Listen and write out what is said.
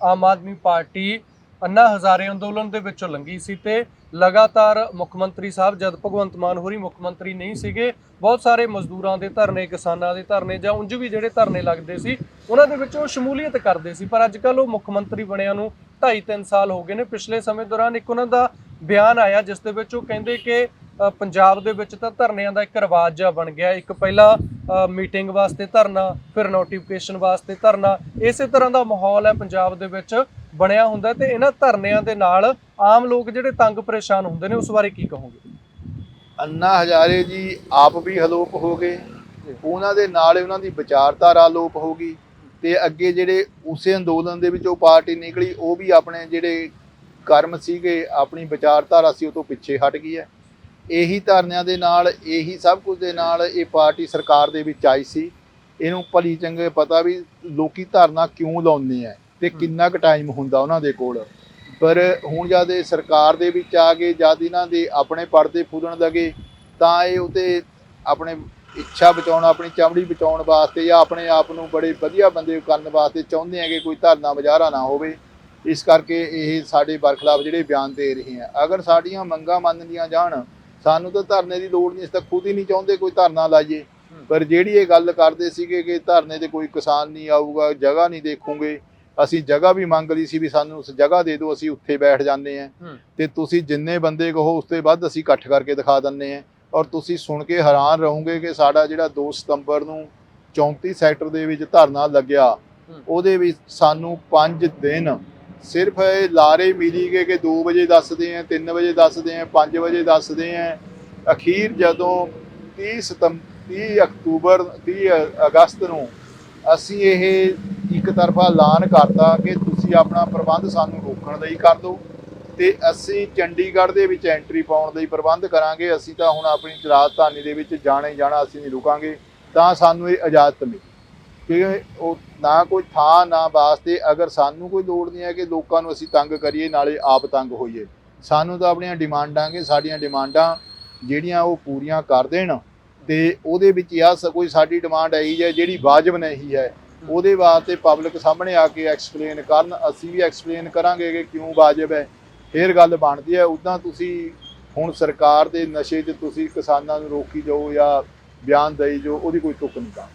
Aam Aadmi party ਅੰਨਾ ਹਜ਼ਾਰੇ ਅੰਦੋਲਨ ਦੇ ਵਿੱਚੋਂ ਲੰਗੀ ਸੀ ਤੇ ਲਗਾਤਾਰ ਮੁੱਖ ਮੰਤਰੀ ਸਾਹਿਬ ਜਦ ਭਗਵੰਤ ਮਾਨ ਹੋਰੀ ਮੁੱਖ ਮੰਤਰੀ ਨਹੀਂ ਸੀਗੇ, ਬਹੁਤ ਸਾਰੇ ਮਜ਼ਦੂਰਾਂ ਦੇ ਧਰਨੇ, ਕਿਸਾਨਾਂ ਦੇ ਧਰਨੇ ਜਾਂ ਉਂਝ ਵੀ ਜਿਹੜੇ ਧਰਨੇ ਲੱਗਦੇ ਸੀ, ਉਹਨਾਂ ਦੇ ਵਿੱਚ ਉਹ ਸ਼ਮੂਲੀਅਤ ਕਰਦੇ ਸੀ। ਪਰ ਅੱਜ ਕੱਲ ਉਹ ਮੁੱਖ ਮੰਤਰੀ ਬਣਿਆ ਨੂੰ 2.5 3 ਸਾਲ ਹੋ ਗਏ ਨੇ। ਪਿਛਲੇ ਸਮੇਂ ਦੌਰਾਨ ਇੱਕ ਉਹਨਾਂ ਦਾ ਬਿਆਨ ਆਇਆ, ਜਿਸ ਦੇ ਵਿੱਚ ਉਹ ਕਹਿੰਦੇ ਕਿ ਪੰਜਾਬ ਦੇ ਵਿੱਚ ਤਾਂ ਧਰਨਿਆਂ ਦਾ ਇੱਕ ਰਿਵਾਜ ਜਿਹਾ ਬਣ ਗਿਆ। ਇੱਕ ਪਹਿਲਾਂ ਮੀਟਿੰਗ ਵਾਸਤੇ ਧਰਨਾ ਫਿਰ ਨੋਟੀਫਿਕੇਸ਼ਨ ਵਾਸਤੇ ਧਰਨਾ। ਇਸੇ ਤਰ੍ਹਾਂ ਦਾ ਮਾਹੌਲ ਹੈ ਪੰਜਾਬ ਦੇ ਵਿੱਚ ਬਣਿਆ ਹੁੰਦਾ ਤੇ ਇਹਨਾਂ ਧਰਨਿਆਂ ਦੇ ਨਾਲ ਆਮ ਲੋਕ ਜਿਹੜੇ ਤੰਗ ਪਰੇਸ਼ਾਨ ਹੁੰਦੇ ਨੇ ਉਸ ਬਾਰੇ ਕੀ ਕਹੋਗੇ? ਅੰਨਾ ਹਜ਼ਾਰੇ ਜੀ ਆਪ ਵੀ ਹਲੋਪ ਹੋ ਗਏ। ਉਹਨਾਂ ਦੇ ਨਾਲ ਉਹਨਾਂ ਦੀ ਵਿਚਾਰਧਾਰਾ ਲੋਪ ਹੋ ਗਈ। ਤੇ ਅੱਗੇ ਜਿਹੜੇ ਉਸੇ ਅੰਦੋਲਨ ਦੇ ਵਿੱਚ ਉਹ ਪਾਰਟੀ ਨਿਕਲੀ ਉਹ ਵੀ ਆਪਣੇ ਜਿਹੜੇ ਕਰਮ ਸੀਗੇ ਆਪਣੀ ਵਿਚਾਰਧਾਰਾ ਸੀ ਉਹ ਤੋਂ ਪਿੱਛੇ ਹਟ ਗਈ ਹੈ। ਇਹੀ ਧਰਨਿਆਂ ਦੇ ਨਾਲ ਇਹੀ ਸਭ ਕੁਝ ਦੇ ਨਾਲ ਇਹ ਪਾਰਟੀ ਸਰਕਾਰ ਦੇ ਵਿੱਚ ਆਈ ਸੀ। ਇਹਨੂੰ ਭਲੀ ਚੰਗੇ ਪਤਾ ਵੀ ਲੋਕੀ ਧਰਨਾ ਕਿਉਂ ਲਾਉਂਦੇ ਆ ਤੇ ਕਿੰਨਾ ਕੁ ਟਾਈਮ ਹੁੰਦਾ ਉਹਨਾਂ ਦੇ ਕੋਲ। ਪਰ ਹੁਣ ਜਦ ਇਹ ਸਰਕਾਰ ਦੇ ਵਿੱਚ ਆ ਗਏ ਜਦ ਇਹਨਾਂ ਦੇ ਆਪਣੇ ਪਰਦੇ ਫੁੱਲਣ ਲੱਗੇ ਤਾਂ ਇਹ ਉਤੇ ਆਪਣੇ ਇੱਛਾ ਬਚਾਉਣ ਆਪਣੀ ਚਮੜੀ ਬਚਾਉਣ ਵਾਸਤੇ ਜਾਂ ਆਪਣੇ ਆਪ ਨੂੰ ਬੜੇ ਵਧੀਆ ਬੰਦੇ ਕਰਨ ਵਾਸਤੇ ਚਾਹੁੰਦੇ ਆ ਕਿ ਕੋਈ ਧਰਨਾ ਮੁਜ਼ਾਹਰਾ ਨਾ ਹੋਵੇ। ਇਸ ਕਰਕੇ ਇਹ ਸਾਡੇ ਬਰਖਲਾਫ ਜਿਹੜੇ ਬਿਆਨ ਦੇ ਰਹੇ ਆ। ਅਗਰ ਸਾਡੀਆਂ ਮੰਗਾਂ ਮੰਨਦੀਆਂ ਜਾਣ ਸਾਨੂੰ ਤਾਂ ਧਰਨੇ ਦੀ ਲੋੜ ਨਹੀਂ ਇਸ ਤਾਂ ਖੁਦ ਹੀ ਨਹੀਂ ਚਾਹੁੰਦੇ ਕੋਈ ਧਰਨਾ ਲਾਈਏ ਪਰ ਜਿਹੜੀ ਇਹ ਗੱਲ ਕਰਦੇ ਸੀਗੇ ਕਿ ਧਰਨੇ ਤੇ ਕੋਈ ਕਿਸਾਨ ਨਹੀਂ ਆਊਗਾ ਜਗ੍ਹਾ ਨਹੀਂ ਦੇਖੂਗੇ ਅਸੀਂ ਜਗ੍ਹਾ ਵੀ ਮੰਗ ਲਈ ਸੀ ਵੀ ਸਾਨੂੰ ਉਸ ਜਗ੍ਹਾ ਦੇ ਦਿਓ ਅਸੀਂ ਉੱਥੇ ਬੈਠ ਜਾਂਦੇ ਆਂ। ਤੇ ਤੁਸੀਂ ਜਿੰਨੇ ਬੰਦੇ ਕਹੋ ਉਸ ਤੋਂ ਵੱਧ ਅਸੀਂ ਇਕੱਠ ਕਰਕੇ ਦਿਖਾ ਦਿੰਨੇ ਆਂ ਔਰ ਤੁਸੀਂ ਸੁਣ ਕੇ ਹੈਰਾਨ ਰਹੋਗੇ ਕਿ ਸਾਡਾ ਜਿਹੜਾ 2 ਸਤੰਬਰ ਨੂੰ 34 ਸੈਕਟਰ ਦੇ ਵਿੱਚ ਧਰਨਾ ਲੱਗਿਆ। ਉਹਦੇ ਵਿੱਚ ਸਾਨੂੰ 5 ਦਿਨ ਸਿਰਫ ਇਹ ਲਾਰੇ ਮਿਲੀ ਗਏ ਕਿ 2 ਵਜੇ ਦੱਸਦੇ ਆਂ 3 ਵਜੇ ਦੱਸਦੇ ਆਂ 5 ਵਜੇ ਦੱਸਦੇ ਆਂ। ਅਖੀਰ ਜਦੋਂ 30 ਸਤੰਬਰ 30 ਅਕਤੂਬਰ 30 ਅਗਸਤ ਨੂੰ ਅਸੀਂ ਇਹ ਇੱਕ ਤਰਫਾ ਐਲਾਨ ਕਰਤਾ ਕਿ ਤੁਸੀਂ ਆਪਣਾ ਪ੍ਰਬੰਧ ਸਾਨੂੰ ਰੋਕਣ ਲਈ ਕਰ ਦਿਓ ਤੇ ਅਸੀਂ ਚੰਡੀਗੜ੍ਹ ਦੇ ਵਿੱਚ ਐਂਟਰੀ ਪਾਉਣ ਲਈ ਪ੍ਰਬੰਧ ਕਰਾਂਗੇ। ਅਸੀਂ ਤਾਂ ਹੁਣ ਆਪਣੀ ਰਾਜਧਾਨੀ ਦੇ ਵਿੱਚ ਜਾਣਾ ਹੀ ਜਾਣਾ, ਅਸੀਂ ਨਹੀਂ ਰੁਕਾਂਗੇ। ਤਾਂ ਸਾਨੂੰ ਇਹ ਇਜਾਜ਼ਤ ਮਿਲੀ। ਕਿ ਉਹ ਨਾ ਕੋਈ ਥਾਂ, ਨਾ ਵਾਸਤੇ ਅਗਰ ਸਾਨੂੰ ਕੋਈ ਲੋੜ ਨਹੀਂ ਹੈ ਕਿ ਲੋਕਾਂ ਨੂੰ ਅਸੀਂ ਤੰਗ ਕਰੀਏ, ਨਾਲੇ ਆਪ ਤੰਗ ਹੋਈਏ। ਸਾਨੂੰ ਤਾਂ ਆਪਣੀਆਂ ਡਿਮਾਂਡਾਂਗੇ ਸਾਡੀਆਂ ਡਿਮਾਂਡਾਂ ਜਿਹੜੀਆਂ ਉਹ ਪੂਰੀਆਂ ਕਰ ਦੇਣ ਤੇ ਉਹਦੇ ਵਿੱਚ ਆ ਕੋਈ ਸਾਡੀ ਡਿਮਾਂਡ ਆਈ ਹੈ ਜਿਹੜੀ ਵਾਜਬ ਨਹੀਂ ਹੈ। ਉਹਦੇ ਵਾਸਤੇ ਪਬਲਿਕ ਸਾਹਮਣੇ ਆ ਕੇ ਐਕਸਪਲੇਨ ਕਰਨ, ਅਸੀਂ ਵੀ ਐਕਸਪਲੇਨ ਕਰਾਂਗੇ ਕਿ ਕਿਉਂ ਵਾਜਬ ਹੈ। ਫੇਰ ਗੱਲ ਬਣਦੀ ਹੈ ਉਦਾਂ ਤੁਸੀਂ ਹੁਣ ਸਰਕਾਰ ਦੇ ਨਸ਼ੇ 'ਚ ਤੁਸੀਂ ਕਿਸਾਨਾਂ ਨੂੰ ਰੋਕੀ ਜਾਓ ਜਾਂ ਬਿਆਨ ਦੇਈ ਜਾਓ, ਉਹਦੀ ਕੋਈ ਤੁਕ ਨਹੀਂ ਗਾ।